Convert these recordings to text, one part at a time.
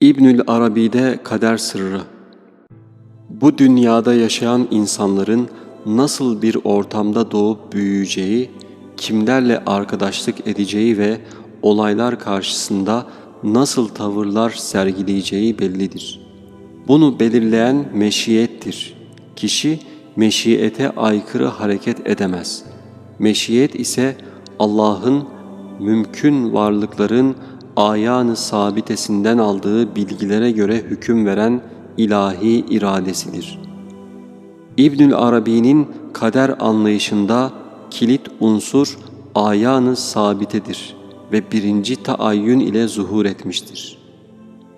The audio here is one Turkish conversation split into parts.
İbnül Arabi'de kader sırrı. Bu dünyada yaşayan insanların nasıl bir ortamda doğup büyüyeceği, kimlerle arkadaşlık edeceği ve olaylar karşısında nasıl tavırlar sergileyeceği bellidir. Bunu belirleyen meşiyettir. Kişi meşiyete aykırı hareket edemez. Meşiyet ise Allah'ın mümkün varlıkların ayağını sabitesinden aldığı bilgilere göre hüküm veren ilahi iradesidir. İbnül Arabi'nin kader anlayışında kilit unsur ayağını sabitedir ve birinci taayyün ile zuhur etmiştir.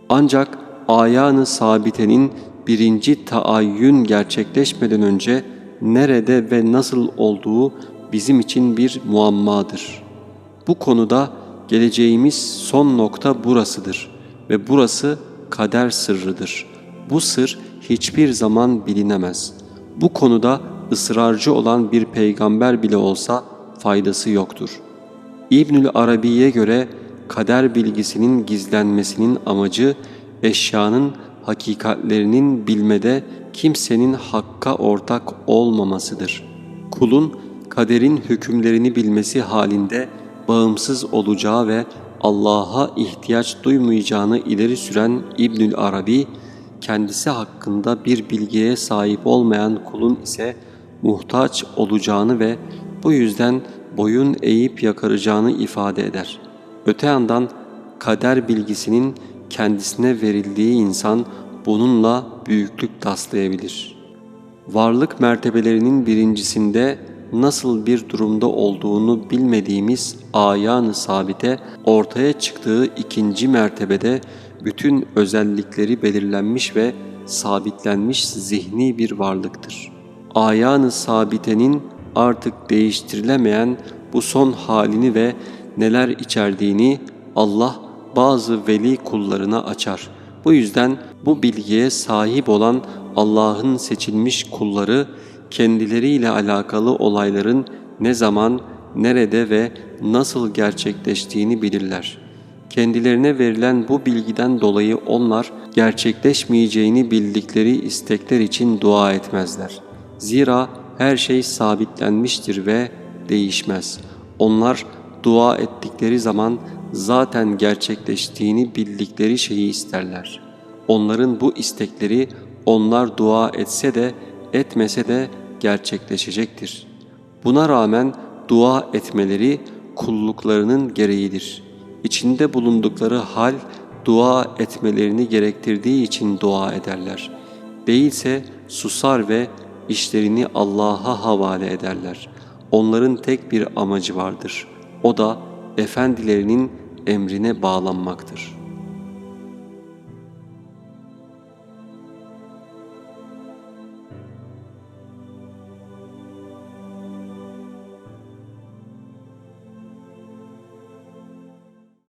Ancak ayağını sabitenin birinci taayyün gerçekleşmeden önce nerede ve nasıl olduğu bizim için bir muammadır. Bu konuda geleceğimiz son nokta burasıdır ve burası kader sırrıdır. Bu sır hiçbir zaman bilinemez. Bu konuda ısrarcı olan bir peygamber bile olsa faydası yoktur. İbnül Arabi'ye göre kader bilgisinin gizlenmesinin amacı eşyanın hakikatlerinin bilmede kimsenin hakka ortak olmamasıdır. Kulun kaderin hükümlerini bilmesi halinde bağımsız olacağı ve Allah'a ihtiyaç duymayacağını ileri süren İbnül Arabi, kendisi hakkında bir bilgiye sahip olmayan kulun ise muhtaç olacağını ve bu yüzden boyun eğip yakaracağını ifade eder. Öte yandan kader bilgisinin kendisine verildiği insan bununla büyüklük taslayabilir. Varlık mertebelerinin birincisinde nasıl bir durumda olduğunu bilmediğimiz ayağını sabite ortaya çıktığı ikinci mertebede bütün özellikleri belirlenmiş ve sabitlenmiş zihni bir varlıktır. Ayağını sabitenin artık değiştirilemeyen bu son halini ve neler içerdiğini Allah bazı veli kullarına açar. Bu yüzden bu bilgiye sahip olan Allah'ın seçilmiş kulları kendileriyle alakalı olayların ne zaman, nerede ve nasıl gerçekleştiğini bilirler. Kendilerine verilen bu bilgiden dolayı onlar gerçekleşmeyeceğini bildikleri istekler için dua etmezler. Zira her şey sabitlenmiştir ve değişmez. Onlar dua ettikleri zaman zaten gerçekleştiğini bildikleri şeyi isterler. Onların bu istekleri onlar dua etse de etmese de gerçekleşecektir. Buna rağmen dua etmeleri kulluklarının gereğidir. İçinde bulundukları hal dua etmelerini gerektirdiği için dua ederler. Değilse susar ve işlerini Allah'a havale ederler. Onların tek bir amacı vardır. O da efendilerinin emrine bağlanmaktır.